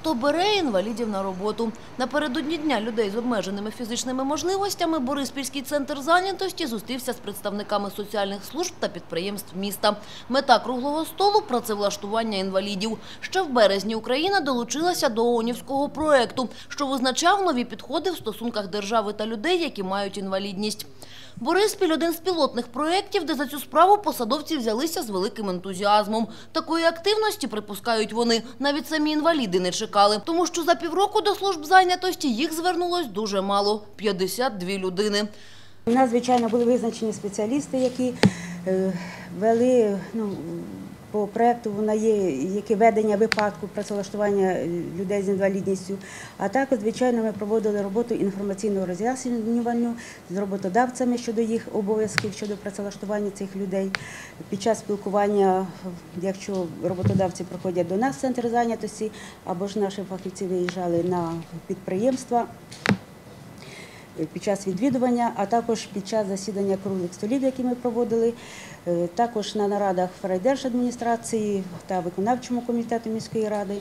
Хто бере інвалідів на роботу? Напередодні дня людей з обмеженими фізичними можливостями Бориспільський центр зайнятості зустрівся з представниками соціальних служб та підприємств міста. Мета круглого столу – працевлаштування інвалідів. Ще в березні Україна долучилася до ООНівського проекту, що визначав нові підходи в стосунках держави та людей, які мають інвалідність. Бориспіль – один з пілотних проєктів, де за цю справу посадовці взялися з великим ентузіазмом. Такої активності, припускають вони, навіть самі інваліди не чекали. Тому що за півроку до служб зайнятості їх звернулось дуже мало – 52 людини. У нас, звичайно, були визначені спеціалісти, які е, вели ну, по проєкту вона є яке ведення випадку працевлаштування людей з інвалідністю. А також, звичайно, ми проводили роботу інформаційного роз'яснювання з роботодавцями щодо їх обов'язків щодо працевлаштування цих людей. Під час спілкування, якщо роботодавці приходять до нас в центр зайнятості, або ж наші фахівці виїжджали на підприємства під час відвідування, а також під час засідання круглих столів, які ми проводили, е, також на нарадах райдержадміністрації та виконавчому комітету міської ради.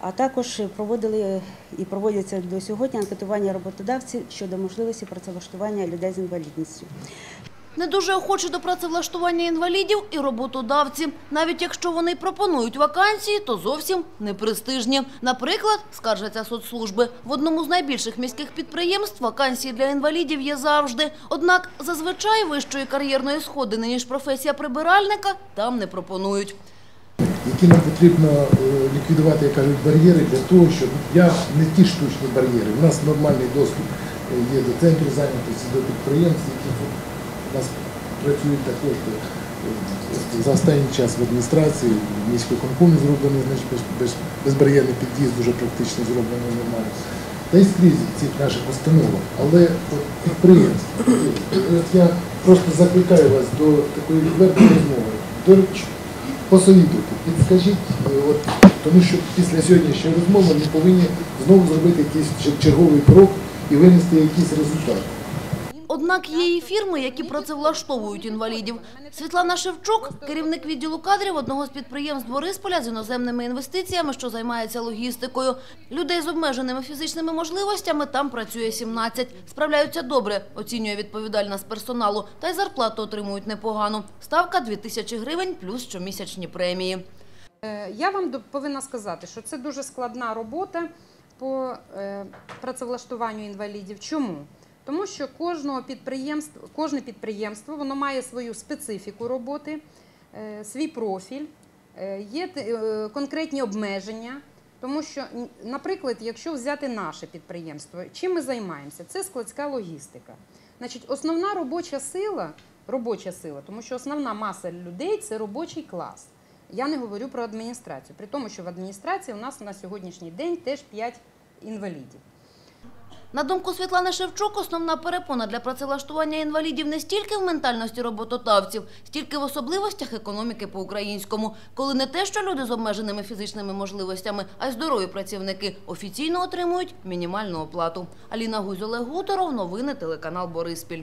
А також проводили і проводяться до сьогодні анкетування роботодавців щодо можливості працевлаштування людей з інвалідністю. Не дуже охочі до працевлаштування інвалідів і роботодавці. Навіть якщо вони пропонують вакансії, то зовсім не престижні. Наприклад, скаржаться соцслужби, в одному з найбільших міських підприємств вакансії для інвалідів є завжди. Однак зазвичай вищої кар'єрної сходини, ніж професія прибиральника, там не пропонують. які нам потрібно е, ліквідувати, як кажуть, бар'єри для того, щоб я не ті штучні бар'єри. У нас нормальний доступ е, є до центру зайнятості, до підприємств, які у нас працюють також. е, За останній час в адміністрації, в міськвиконкомі зроблений значить, без- без- безбар'єрний під'їзд дуже практично зроблено нормально. Та й скрізь цих наших установах. Але от підприємства, е, я просто закликаю вас до такої відвертої розмови. До посовітуйте, підскажіть, е, от, тому що після сьогоднішньої розмови ми повинні знову зробити якийсь черговий крок і винести якийсь результат. Однак є і фірми, які працевлаштовують інвалідів. Світлана Шевчук, керівник відділу кадрів одного з підприємств Борисполя з іноземними інвестиціями, що займається логістикою. Людей з обмеженими фізичними можливостями там працює 17. Справляються добре, оцінює відповідальна з персоналу, та й зарплату отримують непогану. Ставка – 2 тисячі гривень плюс щомісячні премії. Е, Я вам повинна сказати, що це дуже складна робота по е, працевлаштуванню інвалідів. Чому? Тому що кожного підприємства, кожне підприємство воно має свою специфіку роботи, е, свій профіль, е, є е, конкретні обмеження. Тому що, наприклад, якщо взяти наше підприємство, чим ми займаємося? Це складська логістика. Значить, основна робоча сила, робоча сила, тому що основна маса людей це робочий клас. Я не говорю про адміністрацію, при тому, що в адміністрації у нас на сьогоднішній день теж 5 інвалідів. На думку Світлани Шевчук, основна перепона для працевлаштування інвалідів не стільки в ментальності роботодавців, стільки в особливостях економіки по-українському, коли не те, що люди з обмеженими фізичними можливостями, а й здорові працівники офіційно отримують мінімальну оплату. Аліна Гузь, Олег Гуторов, новини телеканал Бориспіль.